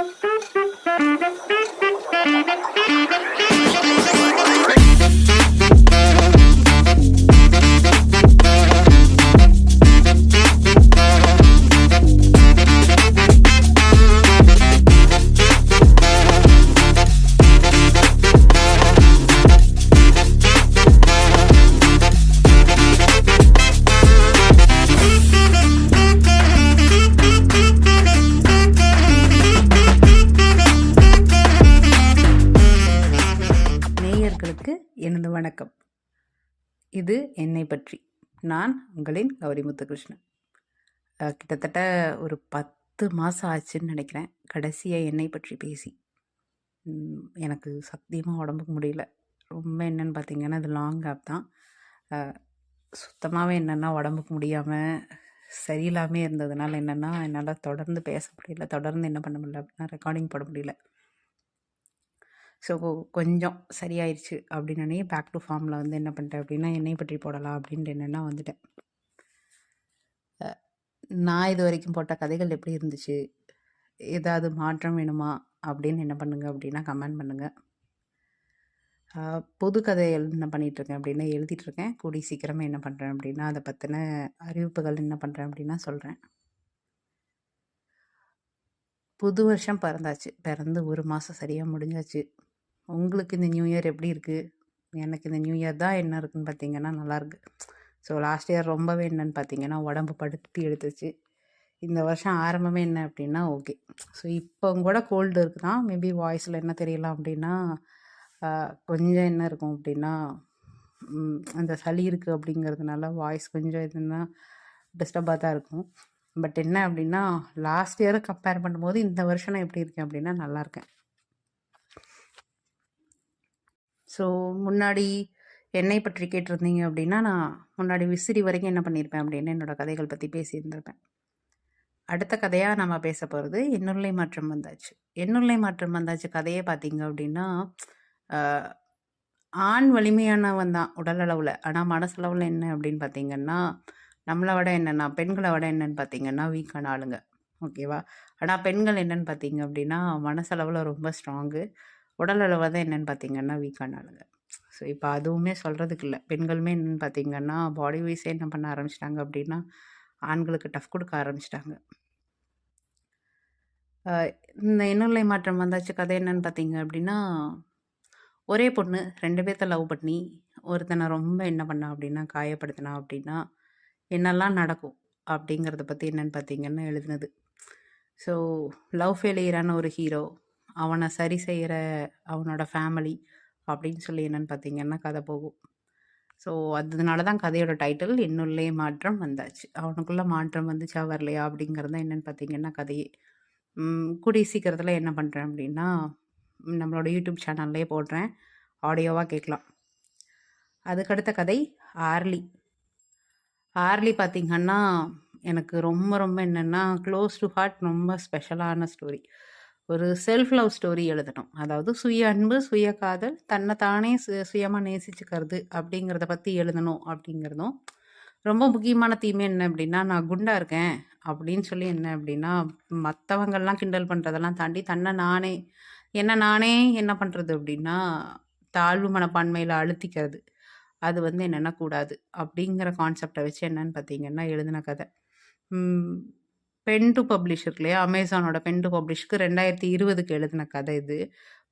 Thank you. வணக்கம். இது என்னை பற்றி. நான் உங்களின் கௌரி முத்துகிருஷ்ணன். கிட்டத்தட்ட ஒரு பத்து மாதம் ஆச்சுன்னு நினைக்கிறேன். கடைசியாக என்னை பற்றி பேசி. எனக்கு சத்தியமாக உடம்புக்கு முடியல. ரொம்ப என்னன்னு பார்த்தீங்கன்னா அது லாங் கேப் தான். சுத்தமாகவே என்னென்னா உடம்புக்கு முடியாமல் சரியில்லாமே இருந்ததுனால என்னென்னா என்னால் தொடர்ந்து பேச முடியல. தொடர்ந்து என்ன பண்ண முடியல அப்படின்னா ரெக்கார்டிங் போட முடியல. ஸோ கொஞ்சம் சரியாயிருச்சு அப்படின்னு பேக் டு ஃபார்மில் வந்து என்ன பண்ணிட்டேன் அப்படின்னா என்னை பற்றி போடலாம் அப்படின்ட்டு என்னென்னா வந்துட்டேன். நான் இது வரைக்கும் போட்ட கதைகள் எப்படி இருந்துச்சு? ஏதாவது மாற்றம் வேணுமா? அப்படின்னு என்ன பண்ணுங்க அப்படின்னா கமெண்ட் பண்ணுங்கள் புது கதைகள் என்ன பண்ணிகிட்ருக்கேன் அப்படின்னா எழுதிட்டுருக்கேன் கூடி சீக்கிரமாக என்ன பண்ணுறேன் அப்படின்னா அதை பற்றின அறிவிப்புகள் என்ன பண்ணுறேன் அப்படின்னா சொல்கிறேன் புது வருஷம் பிறந்தாச்சு. பிறந்து ஒரு மாதம் சரியாக முடிஞ்சாச்சு. உங்களுக்கு இந்த நியூ இயர் எப்படி இருக்குது எனக்கு இந்த நியூ இயர் தான் என்ன இருக்குன்னு பார்த்தீங்கன்னா நல்லாயிருக்கு ஸோ லாஸ்ட் இயர் ரொம்பவே என்னன்னு பார்த்தீங்கன்னா உடம்பு படுத்தி எடுத்துச்சு. இந்த வருஷம் ஆரம்பமே என்ன அப்படின்னா ஓகே ஸோ இப்போ கூட கோல்டு இருக்குதான் மேபி வாய்ஸில் என்ன தெரியலாம் அப்படின்னா கொஞ்சம் என்ன இருக்கும் அப்படின்னா அந்த சளி இருக்குது அப்படிங்கிறதுனால வாய்ஸ் கொஞ்சம் இதுன்னா டிஸ்டர்பாக தான் இருக்கும். பட் என்ன அப்படின்னா லாஸ்ட் இயரை கம்பேர் பண்ணும்போது இந்த வருஷம் நான் எப்படி இருக்கேன் அப்படின்னா நல்லா இருக்கேன். ஸோ முன்னாடி என்னை பற்றி கேட்டிருந்தீங்க அப்படின்னா நான் முன்னாடி விசிறி வரைக்கும் என்ன பண்ணியிருப்பேன் அப்படின்னு என்னோட கதைகள் பற்றி பேசியிருந்திருப்பேன். அடுத்த கதையாக நம்ம பேச போகிறது எண்ணுள்ளை மாற்றம் வந்தாச்சு. எண்ணுள்ளை மாற்றம் வந்தாச்சு கதையே பார்த்தீங்க அப்படின்னா ஆண் வலிமையானவன் தான் உடல் அளவில். ஆனால் மனசளவில் என்ன அப்படின்னு பார்த்தீங்கன்னா நம்மளை விட என்னென்னா பெண்களை விட என்னென்னு பார்த்தீங்கன்னா வீக்கான ஆளுங்க. ஓகேவா ஆனால் பெண்கள் என்னென்னு பார்த்தீங்க அப்படின்னா மனசளவில் ரொம்ப ஸ்ட்ராங்கு உடல் அளவு தான் என்னென்னு பார்த்தீங்கன்னா வீக்கானாலுங்க ஸோ இப்போ அதுவுமே சொல்கிறதுக்கு இல்லை. பெண்களுமே என்னென்னு பார்த்தீங்கன்னா பாடி வைஸே என்ன பண்ண ஆரம்பிச்சிட்டாங்க அப்படின்னா ஆண்களுக்கு டஃப் கொடுக்க ஆரம்பிச்சிட்டாங்க. இந்த இன்னொல்லை மாற்றம் வந்தாச்சு. கதை என்னன்னு பார்த்தீங்க அப்படின்னா ஒரே பொண்ணு ரெண்டு பேர்த்த லவ் பண்ணி ஒருத்தனை ரொம்ப என்ன பண்ணா அப்படின்னா காயப்படுத்தினா அப்படின்னா என்னெல்லாம் நடக்கும் அப்படிங்கிறத பற்றி என்னென்னு பார்த்தீங்கன்னா எழுதுனது. ஸோ லவ் ஃபெயிலியரான ஒரு ஹீரோ அவனை சரி செய்கிற அவனோட ஃபேமிலி அப்படின்னு சொல்லி என்னென்னு பார்த்தீங்கன்னா கதை போகும். ஸோ அதனால தான் கதையோட டைட்டில் என்னுள்ளே மாற்றம் வந்தாச்சு அவனுக்குள்ளே மாற்றம் வந்துச்சா வரலையா அப்படிங்கிறது தான் என்னென்னு பார்த்தீங்கன்னா கதையே. கூடிய சீக்கிரத்தில் என்ன பண்ணுறேன் அப்படின்னா நம்மளோட யூடியூப் சேனல்லே போடுறேன். ஆடியோவாக கேட்கலாம். அதுக்கடுத்த கதை ஆர்லி ஆர்லி பார்த்திங்கன்னா எனக்கு ரொம்ப ரொம்ப என்னென்னா க்ளோஸ் டு ஹார்ட் ரொம்ப ஸ்பெஷலான ஸ்டோரி ஒரு செல்ஃப் லவ் ஸ்டோரி எழுதணும். அதாவது சுய அன்பு சுய காதல் தன்னை தானே சு சுயமாக நேசிச்சுக்கிறது அப்படிங்கிறத பற்றி எழுதணும் அப்படிங்கிறதும். ரொம்ப முக்கியமான தீமை என்ன அப்படின்னா நான் குண்டாக இருக்கேன் அப்படின்னு சொல்லி என்ன அப்படின்னா மற்றவங்கள்லாம் கிண்டல் பண்ணுறதெல்லாம் தாண்டி தன்னை நானே என்ன நானே என்ன பண்ணுறது அப்படின்னா தாழ்வு மனப்பான்மையில் அழுத்திக்கிறது. அது வந்து என்னென்ன கூடாது அப்படிங்கிற கான்செப்டை வச்சு என்னன்னு பார்த்தீங்கன்னா எழுதின கதை. பென் டு பப்ளிஷ் இருக்கு இல்லையா? அமேசானோட பென் டு பப்ளிஷ்க்கு ரெண்டாயிரத்தி இருபதுக்கு எழுதின கதை இது.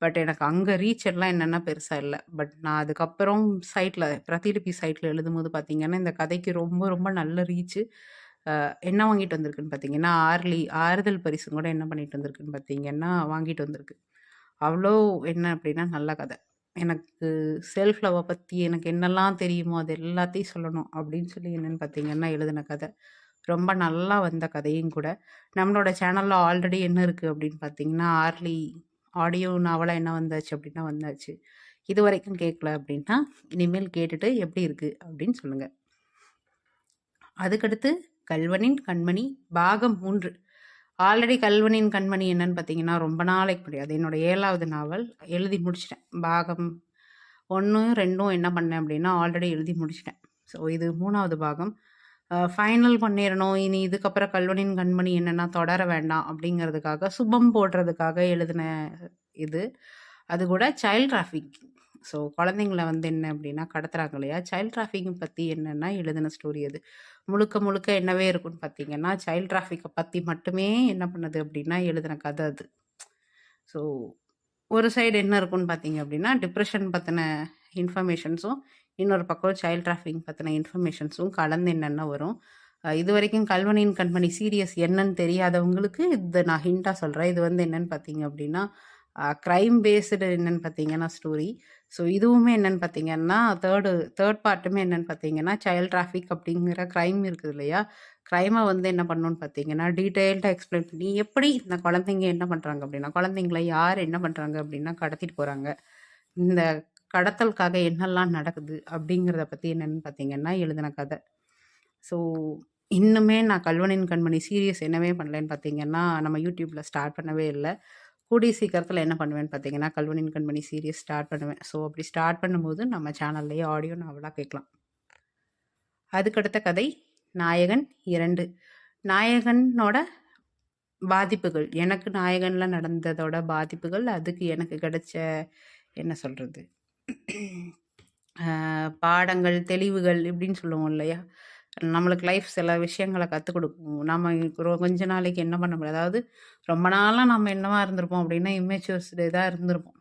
பட் எனக்கு அங்கே ரீச் எல்லாம் என்னென்னா பெருசாக இல்லை. பட் நான் அதுக்கப்புறம் சைட்டில் பிரதிலிபி சைட்டில் எழுதும்போது பார்த்தீங்கன்னா இந்த கதைக்கு ரொம்ப ரொம்ப நல்ல ரீச்சு என்ன வாங்கிட்டு வந்திருக்குன்னு பார்த்தீங்கன்னா ஆர்லி ஆறுதல் பரிசு கூட என்ன பண்ணிட்டு வந்திருக்குன்னு பார்த்தீங்கன்னா வாங்கிட்டு வந்திருக்கு. அவ்வளோ என்ன அப்படின்னா நல்ல கதை. எனக்கு செல்ஃப் லவ்வை பற்றி எனக்கு என்னெல்லாம் தெரியுமோ அது எல்லாத்தையும் சொல்லணும் அப்படின்னு சொல்லி என்னென்னு பார்த்தீங்கன்னா எழுதின கதை. ரொம்ப நல்லா வந்த கதையும் கூட. நம்மளோட சேனலில் ஆல்ரெடி என்ன இருக்குது அப்படின்னு பார்த்தீங்கன்னா ஆர்லி ஆடியோ நாவலாக என்ன வந்தாச்சு அப்படின்னா வந்தாச்சு. இது வரைக்கும் கேட்கல அப்படின்னா இனிமேல் கேட்டுட்டு எப்படி இருக்குது அப்படின்னு சொல்லுங்கள் அதுக்கடுத்து கல்வனின் கண்மணி பாகம் மூன்று. ஆல்ரெடி கல்வனின் கண்மணி என்னன்னு பார்த்தீங்கன்னா ரொம்ப நாளைக்கு முடியாது என்னோட ஏழாவது நாவல் எழுதி முடிச்சிட்டேன். பாகம் ஒன்றும் ரெண்டும் என்ன பண்ணேன் அப்படின்னா ஆல்ரெடி எழுதி முடிச்சிட்டேன். ஸோ இது மூணாவது பாகம். ஃபைனல் பண்ணிடணும் இனி இதுக்கப்புறம் கல்வனின் கண்மணி என்னென்னா தொடர வேண்டாம் அப்படிங்கிறதுக்காக, சுபம் போடுறதுக்காக எழுதின இது. அது கூட சைல்ட் டிராஃபிக்கிங். ஸோ குழந்தைங்கள வந்து என்ன அப்படின்னா கடத்துறாங்க இல்லையா? சைல்ட் டிராஃபிக்கிங் பற்றி என்னென்னா எழுதின ஸ்டோரி அது. முழுக்க முழுக்க என்னவே இருக்கும்னு பார்த்தீங்கன்னா, சைல்ட் டிராஃபிக்கை பற்றி மட்டுமே என்ன பண்ணுது அப்படின்னா எழுதின கதை அது. ஸோ ஒரு சைடு என்ன இருக்குன்னு பார்த்தீங்க அப்படின்னா, டிப்ரெஷன் பற்றின இன்ஃபர்மேஷன்ஸும், இன்னொரு பக்கம் சைல்ட் டிராஃபிக்கிங் பற்றின இன்ஃபர்மேஷன்ஸும் கலந்து என்னென்ன வரும். இது வரைக்கும் கல்வனின் கண்மணி சீரியஸ் என்னன்னு தெரியாதவங்களுக்கு இது நான் ஹிண்டாக சொல்கிறேன் இது வந்து என்னன்னு பார்த்தீங்க அப்படின்னா, க்ரைம் பேஸ்டு என்னன்னு பார்த்தீங்கன்னா ஸ்டோரி. ஸோ இதுவுமே என்னன்னு பார்த்தீங்கன்னா, 3 3 பார்ட்டுமே என்னன்னு பார்த்தீங்கன்னா, சைல்ட் டிராஃபிக் அப்படிங்கிற க்ரைம் இருக்குது இல்லையா? க்ரைமை வந்து என்ன பண்ணணும்னு பார்த்தீங்கன்னா, டீட்டெயில்டாக எக்ஸ்பிளைன் பண்ணி எப்படி இந்த குழந்தைங்க என்ன பண்ணுறாங்க அப்படின்னா, குழந்தைங்கள யார் என்ன பண்ணுறாங்க அப்படின்னா கடத்திட்டு போகிறாங்க இந்த கடத்தலுக்காக என்னெல்லாம் நடக்குது அப்படிங்கிறத பற்றி என்னென்னு பார்த்தீங்கன்னா எழுதின கதை. ஸோ இன்னுமே நான் கல்வனின் கண்மணி சீரியஸ் என்னவே பண்ணலன்னு பார்த்தீங்கன்னா, நம்ம யூடியூப்பில் ஸ்டார்ட் பண்ணவே இல்லை கூடிய சீக்கிரத்தில் என்ன பண்ணுவேன்னு பார்த்தீங்கன்னா, கல்வனின் கண்மணி சீரியஸ் ஸ்டார்ட் பண்ணுவேன். ஸோ அப்படி ஸ்டார்ட் பண்ணும்போது நம்ம சேனல்லையே ஆடியோ நாவலாக கேட்கலாம். அதுக்கடுத்த கதை நாயகன் இரண்டு நாயகனோட பாதிப்புகள். எனக்கு நாயகனில் நடந்ததோட பாதிப்புகள், அதுக்கு எனக்கு கிடைச்ச என்ன சொல்கிறது பாடங்கள், தெளிவுகள் இப்படின்னு சொல்லுவோம் இல்லையா? நம்மளுக்கு லைஃப் சில விஷயங்கள கற்றுக் கொடுக்கும் நம்ம கொஞ்ச நாளைக்கு என்ன பண்ண முடியாது. அதாவது ரொம்ப நாளாக நம்ம என்னவா இருந்திருப்போம் அப்படின்னா, இம்மெச்சூர்ஸ்டு இதாக இருந்திருப்போம்.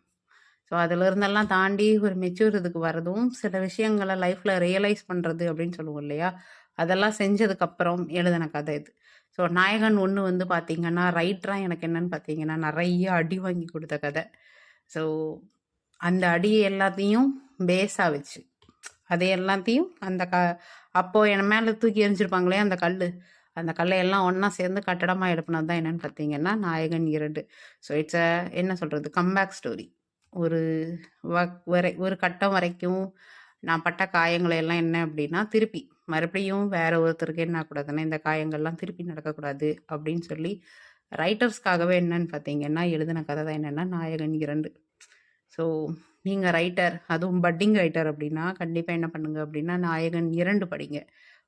ஸோ அதிலிருந்தெல்லாம் தாண்டி ஒரு மெச்சூர் இதுக்கு வரதும், சில விஷயங்களை லைஃப்பில் ரியலைஸ் பண்ணுறது அப்படின்னு சொல்லுவோம் இல்லையா? அதெல்லாம் செஞ்சதுக்கப்புறம் எழுதின கதை இது. ஸோ நாயகன் ஒன்று வந்து பார்த்தீங்கன்னா, ரைட்டராக எனக்கு என்னன்னு பார்த்தீங்கன்னா, நிறைய அடி வாங்கி கொடுத்த கதை. ஸோ அந்த அடி எல்லாத்தையும் பேஸாக வச்சு, அது எல்லாத்தையும் அந்த க அப்போது என் மேலே தூக்கி எரிஞ்சிருப்பாங்களே அந்த கல் அந்த கல்லை எல்லாம் ஒன்றா சேர்ந்து கட்டடமாக எழுப்புனது தான் என்னன்னு பார்த்தீங்கன்னா, நாயகன் இரண்டு. ஸோ இட்ஸ் அ என்ன சொல்கிறது கம்பேக் ஸ்டோரி. ஒரு வ வரை ஒரு கட்டம் வரைக்கும் நான் பட்ட காயங்களை எல்லாம் என்ன அப்படின்னா, திருப்பி. மறுபடியும் வேற ஒருத்தருக்கு என்ன கூடாதுன்னா இந்த காயங்கள்லாம் திருப்பி நடக்கக்கூடாது அப்படின்னு சொல்லி, ரைட்டர்ஸ்க்காகவே என்னன்னு பார்த்தீங்கன்னா, எழுதின கதை தான் என்னென்னா நாயகன் இரண்டு. ஸோ நீங்கள் ரைட்டர், அதுவும் பட்டிங் ரைட்டர் அப்படின்னா, கண்டிப்பாக என்ன பண்ணுங்க அப்படின்னா, நாயகன் இரண்டு படிங்க.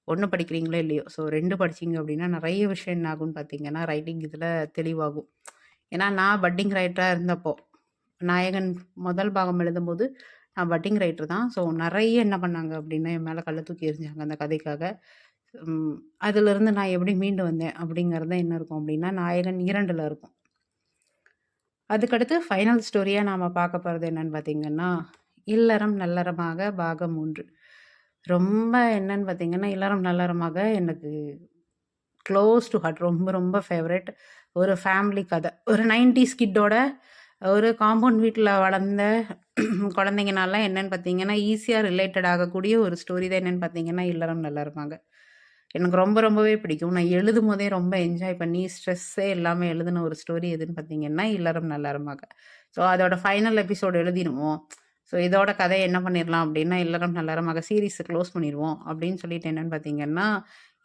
ஒன்று படிக்கிறீங்களோ இல்லையோ, ஸோ ரெண்டு படிச்சீங்க அப்படின்னா, நிறைய விஷயம் என்ன ஆகும்னு பார்த்தீங்கன்னா, ரைட்டிங் இதில் தெளிவாகும். ஏன்னா நான் பட்டிங் ரைட்டராக இருந்தப்போ, நாயகன் முதல் பாகம் எழுதும்போது, நான் பட்டிங் ரைட்டர் தான். ஸோ நிறைய என்ன பண்ணாங்க அப்படின்னா, என் மேலே கள்ள தூக்கி எறிஞ்சாங்க அந்த கதைக்காக. அதிலிருந்து நான் எப்படி மீண்டு வந்தேன் அப்படிங்கிறது என்ன இருக்கும் அப்படின்னா, நாயகன் இரண்டில் இருக்கும். அதுக்கடுத்து ஃபைனல் ஸ்டோரியாக நாம் பார்க்க போகிறது என்னன்னு பார்த்தீங்கன்னா, இல்லறம் நல்லறமாக பாகம் மூன்று ரொம்ப என்னன்னு பார்த்தீங்கன்னா, இல்லறம் நல்லறமாக எனக்கு க்ளோஸ் டூ ஹார்ட். ரொம்ப ரொம்ப ஃபேவரட் ஒரு ஃபேமிலி கதை. ஒரு 90ஸ் கிட்டோட ஒரு காம்பவுண்ட் வீட்டில் வளர்ந்த குழந்தைங்கனால என்னென்னு பார்த்தீங்கன்னா, ஈஸியாக ரிலேட்டட் ஆகக்கூடிய ஒரு ஸ்டோரி தான் என்னென்னு பார்த்தீங்கன்னா, இல்லறம் நல்லறமாக. எனக்கு ரொம்ப ரொம்பவே பிடிக்கும். நான் எழுதும் போதே ரொம்ப என்ஜாய் பண்ணி, ஸ்ட்ரெஸ்ஸே எல்லாமே எழுதின ஒரு ஸ்டோரி எதுன்னு பார்த்தீங்கன்னா, இல்லறம் நல்லறமாக. ஸோ அதோட ஃபைனல் எபிசோடு எழுதிடுவோம் ஸோ இதோட கதை என்ன பண்ணிடலாம் அப்படின்னா, இல்லறம் நல்லறமாக சீரிஸ க்ளோஸ் பண்ணிடுவோம் அப்படின்னு சொல்லிட்டு என்னன்னு பார்த்தீங்கன்னா,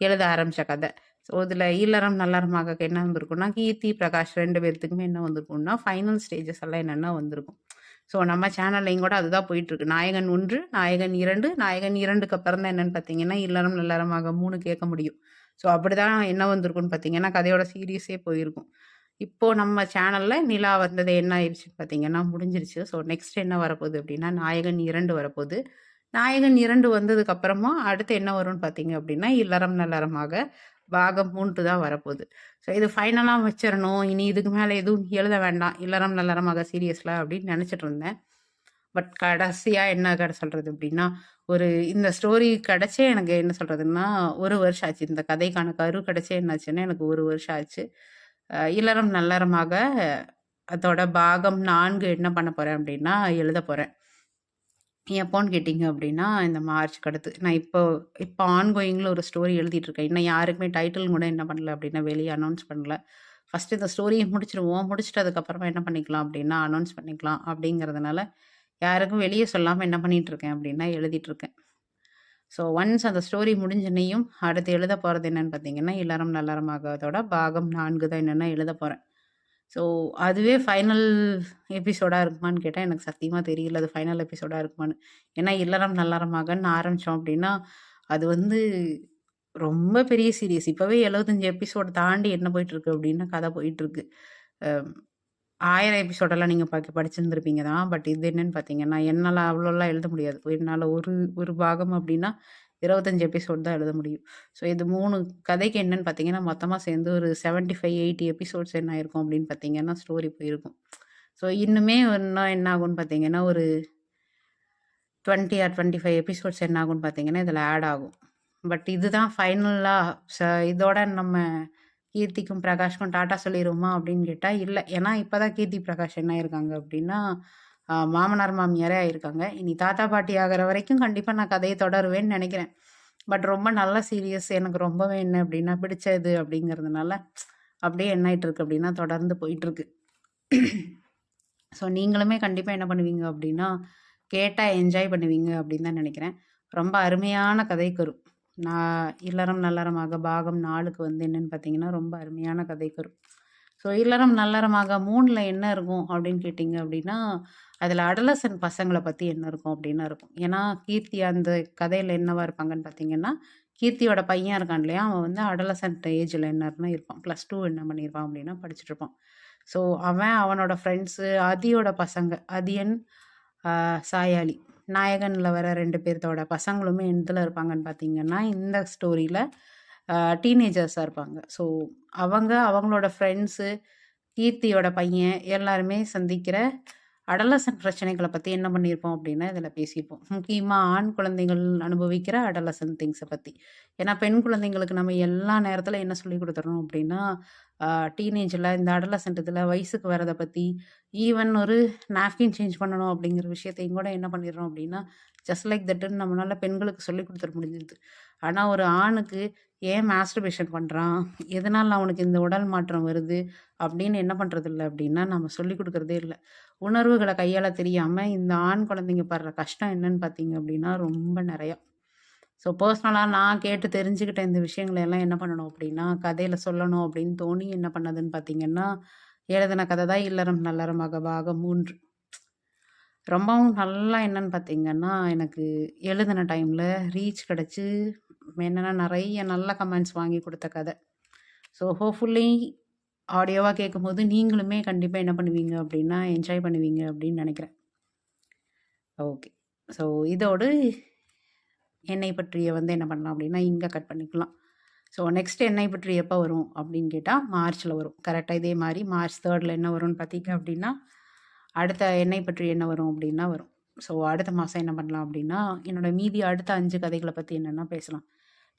எழுத ஆரம்பித்த கதை. ஸோ இதில் இல்லறம் நல்லறமாக என்ன வந்திருக்கும்னா, கீர்த்தி, பிரகாஷ் ரெண்டு பேர்த்துக்குமே என்ன வந்திருக்கும்னா, ஃபைனல் ஸ்டேஜஸ் எல்லாம் என்னென்னா வந்திருக்கும். ஸோ நம்ம சேனல்லையும் கூட அதுதான் போயிட்டுருக்கு. நாயகன் ஒன்று நாயகன் இரண்டு நாயகன் இரண்டுக்கு அப்புறம் தான் என்னென்னு பார்த்தீங்கன்னா, இல்லறம் நல்லறமாக மூணு கேட்க முடியும். ஸோ அப்படிதான் என்ன வந்திருக்குன்னு பார்த்தீங்கன்னா, கதையோட சீரியஸே போயிருக்கும். இப்போது நம்ம சேனலில் நிலா வந்தது என்ன ஆயிடுச்சுன்னு பார்த்தீங்கன்னா, முடிஞ்சிருச்சு. ஸோ நெக்ஸ்ட் என்ன வரப்போகுது அப்படின்னா, நாயகன் இரண்டு வரப்போகுது. நாயகன் இரண்டு வந்ததுக்கு அப்புறமா அடுத்து என்ன வரும்னு பார்த்தீங்க அப்படின்னா, இல்லறம் நல்லறமாக பாகம் மூன்று தான் வரப்போகுது. ஸோ இது ஃபைனலாக வச்சிடணும் இனி இதுக்கு மேலே எதுவும் எழுத வேண்டாம். இல்லறம் நல்லறமாக சீரியஸ்லாம் அப்படின்னு நினச்சிட்டு இருந்தேன். பட் கடைசியாக என்ன கடை சொல்கிறது அப்படின்னா, ஒரு இந்த ஸ்டோரி கிடச்சே எனக்கு என்ன சொல்கிறதுன்னா ஒரு வருஷம் ஆச்சு. இந்த கதைக்கான கரு கிடச்சே என்னாச்சுன்னா, எனக்கு ஒரு வருஷம் ஆச்சு. இல்லறம் நல்லறமாக அதோட பாகம் நான்கு என்ன பண்ண போகிறேன் அப்படின்னா, எழுத போகிறேன் எப்போன்னு கேட்டிங்க அப்படின்னா, இந்த மார்ச்சுக்கு அடுத்து. நான் இப்போ இப்போ ஆன்கோயிங்கில் ஒரு ஸ்டோரி எழுதிட்டுருக்கேன் இன்னும் யாருக்குமே டைட்டில் கூட என்ன பண்ணல அப்படின்னா, வெளியே அனௌன்ஸ் பண்ணல. ஃபர்ஸ்ட்டு இந்த ஸ்டோரியை முடிச்சிருவோம் முடிச்சுட்டு அதுக்கப்புறமா என்ன பண்ணிக்கலாம் அப்படின்னா, அனௌன்ஸ் பண்ணிக்கலாம் அப்படிங்கிறதுனால, யாருக்கும் வெளியே சொல்லாமல் என்ன பண்ணிகிட்ருக்கேன் இருக்கேன் அப்படின்னா, எழுதிட்டுருக்கேன் ஸோ ஒன்ஸ் அந்த ஸ்டோரி முடிஞ்சனையும் அடுத்து எழுத போகிறது என்னென்னு பார்த்தீங்கன்னா, இளரம் நல்லறமாகதோட பாகம் நான்கு தான் என்னென்னா எழுத போகிறேன் ஸோ அதுவே ஃபைனல் எபிசோடாக இருக்குமான்னு கேட்டால் எனக்கு சத்தியமாக தெரியல. அது ஃபைனல் எபிசோடாக இருக்குமான்னு. ஏன்னா இல்லறம் நல்லறமாகன்னு ஆரம்பித்தோம் அப்படின்னா, அது வந்து ரொம்ப பெரிய சீரியஸ். இப்போவே எழுபத்தஞ்சி எபிசோடு தாண்டி என்ன போயிட்டுருக்கு அப்படின்னா கதை போயிட்டுருக்கு. ஆயிரம் எபிசோடெல்லாம் நீங்கள் பார்க்க படிச்சிருந்திருப்பீங்க தான். பட் இது என்னன்னு பார்த்தீங்கன்னா, என்னால் அவ்வளோலாம் எழுத முடியாது. என்னால் ஒரு ஒரு பாகம் அப்படின்னா 25 எபிசோட் தான் எழுத முடியும். ஸோ இது மூணு கதைக்கு என்னன்னு பார்த்தீங்கன்னா, மொத்தமாக சேர்ந்து ஒரு 75, 80 எபிசோட்ஸ் என்ன ஆயிருக்கும் அப்படின்னு பார்த்தீங்கன்னா, ஸ்டோரி போயிருக்கும். ஸோ இன்னுமே இன்னும் என்ன ஆகும்னு பார்த்தீங்கன்னா, ஒரு 20 ஆர் 25 எபிசோட்ஸ் என்ன ஆகும்னு பார்த்தீங்கன்னா, இதில் ஆட் ஆகும். பட் இதுதான் ஃபைனலாக ச இதோட நம்ம கீர்த்திக்கும், பிரகாஷ்க்கும் டாட்டா சொல்லிடுவோமா அப்படின்னு கேட்டால் இல்லை ஏன்னா இப்போ தான் கீர்த்தி, பிரகாஷ் என்ன ஆயிருக்காங்க அப்படின்னா மாமனார், மாமியாரே ஆயிருக்காங்க. இனி தாத்தா, பாட்டி ஆகிற வரைக்கும் கண்டிப்பாக நான் கதையை தொடருவேன்னு நினைக்கிறேன் பட் ரொம்ப நல்ல சீரியஸ். எனக்கு ரொம்பவே என்ன அப்படின்னா பிடிச்சது அப்படிங்கிறதுனால அப்படியே என்ன ஆயிட்டுருக்கு அப்படின்னா தொடர்ந்து போயிட்டுருக்கு. ஸோ நீங்களுமே கண்டிப்பாக என்ன பண்ணுவீங்க அப்படின்னா கேட்டால் என்ஜாய் பண்ணுவீங்க அப்படின்னு தான் நினைக்கிறேன் ரொம்ப அருமையான கதைக்கரு. நான் இல்லறம் நல்லறமாக பாகம் நாளுக்கு வந்து என்னன்னு பார்த்தீங்கன்னா, ரொம்ப அருமையான கதைக்கரு. ஸோ இல்லறம் நல்லறமாக மூணில் என்ன இருக்கும் அப்படின்னு கேட்டிங்க அப்படின்னா அதில் அடலசன் பசங்களை பற்றி என்ன இருக்கும் அப்படின்னா இருக்கும். ஏன்னா, கீர்த்தி அந்த கதையில் என்னவா இருப்பாங்கன்னு பார்த்தீங்கன்னா, கீர்த்தியோட பையன் இருக்கான் இல்லையா? அவன் வந்து அடலசன்ட் ஏஜில் என்ன இருப்பான். ப்ளஸ் டூ என்ன பண்ணியிருப்பான் அப்படின்னா படிச்சுட்டுருப்பான். ஸோ அவன், அவனோட ஃப்ரெண்ட்ஸு, அதியோட பசங்க, அதியன், சாயாளி. நாயகனில் வர ரெண்டு பேர்த்தோட பசங்களுமே எதுல இருப்பாங்கன்னு பார்த்தீங்கன்னா, இந்த ஸ்டோரியில் டீனேஜர்ஸாக இருப்பாங்க. ஸோ அவங்க, அவங்களோட ஃப்ரெண்ட்ஸு, கீர்த்தியோட பையன் எல்லாருமே சந்திக்கிற அடலசன் பிரச்சனைகளை பற்றி என்ன பண்ணியிருப்போம் அப்படின்னா இதில் பேசியிருப்போம். முக்கியமாக ஆண் குழந்தைகள் அனுபவிக்கிற அடலசன் திங்ஸை பற்றி ஏன்னா, பெண் குழந்தைங்களுக்கு நம்ம எல்லா நேரத்தில் என்ன சொல்லிக் கொடுத்துறோம் அப்படின்னா டீனேஜில் இந்த அடலசன்ட் இதில் வயசுக்கு வரதை பற்றி ஈவன் ஒரு நாப்கின் சேஞ்ச் பண்ணணும் அப்படிங்கிற விஷயத்தையும் கூட என்ன பண்ணிடுறோம் அப்படின்னா ஜஸ்ட் லைக் தட்டுன்னு நம்மளால் பெண்களுக்கு சொல்லிக் கொடுத்துட முடிஞ்சிருது ஆனால் ஒரு ஆணுக்கு ஏன் மாஸ்டர்பேஷன் பண்ணுறான் எதனால் அவனுக்கு இந்த உடல் மாற்றம் வருது? அப்படின்னு என்ன பண்ணுறதில்ல அப்படின்னா நம்ம சொல்லிக் கொடுக்குறதே இல்லை. உணர்வுகளை கையாள தெரியாமல் இந்த ஆண் குழந்தைங்க படுற கஷ்டம் என்னன்னு பார்த்தீங்க அப்படின்னா ரொம்ப நிறையா. ஸோ பர்சனலாக நான் கேட்டு தெரிஞ்சுக்கிட்ட இந்த விஷயங்களை எல்லாம் என்ன பண்ணணும் அப்படின்னா கதையில் சொல்லணும் அப்படின்னு தோணி என்ன பண்ணதுன்னு பார்த்தீங்கன்னா, எழுதின கதை தான் இல்லறம் நல்லறமாக பாக மூன்று. ரொம்பவும் நல்லா என்னன்னு பார்த்தீங்கன்னா, எனக்கு எழுதின டைமில் ரீச் கிடச்சி என்னென்னா நிறைய நல்ல கமெண்ட்ஸ் வாங்கி கொடுத்த கதை ஸோ ஹோப்ஃபுல்லி ஆடியோவாக கேட்கும்போது நீங்களுமே கண்டிப்பாக என்ன பண்ணுவீங்க அப்படின்னா என்ஜாய் பண்ணுவீங்க அப்படின்னு நினைக்கிறேன் ஓகே. ஸோ இதோடு என்னை பற்றிய வந்து என்ன பண்ணலாம் அப்படின்னா இங்கே கட் பண்ணிக்கலாம். ஸோ நெக்ஸ்ட் என்னை பற்றி எப்போ வரும் அப்படின்னு கேட்டால் மார்ச்சில் வரும். கரெக்டாக இதே மாதிரி மார்ச் தேர்டில் என்ன வரும்னு பார்த்தீங்க அப்படின்னா அடுத்த என்னை பற்றி என்ன வரும் அப்படின்னா வரும். ஸோ அடுத்த மாதம் என்ன பண்ணலாம் அப்படின்னா என்னோடய மீதி அடுத்த அஞ்சு கதைகளை பற்றி என்னென்னா பேசலாம்.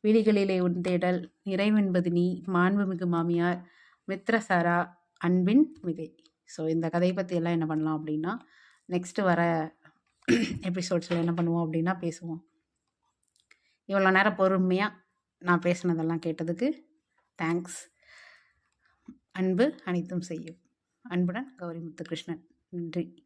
விழிகளிலே உன் தேடல், நிறைவென்பது நீ, மாண்புமிகு மாமியார், மித்ரசாரா, அன்பின் விதை ஸோ இந்த கதையை பற்றியெல்லாம் எல்லாம் என்ன பண்ணலாம் அப்படின்னா நெக்ஸ்ட்டு வர எபிசோட்ஸில் என்ன பண்ணுவோம் அப்படின்னா பேசுவோம். இவ்வளோ நேரம் பொறுமையாக நான் பேசினதெல்லாம் கேட்டதுக்கு தேங்க்ஸ். அன்பு அனைத்தும் செய்யும். அன்புடன் கௌரி முத்துகிருஷ்ணன். நன்றி.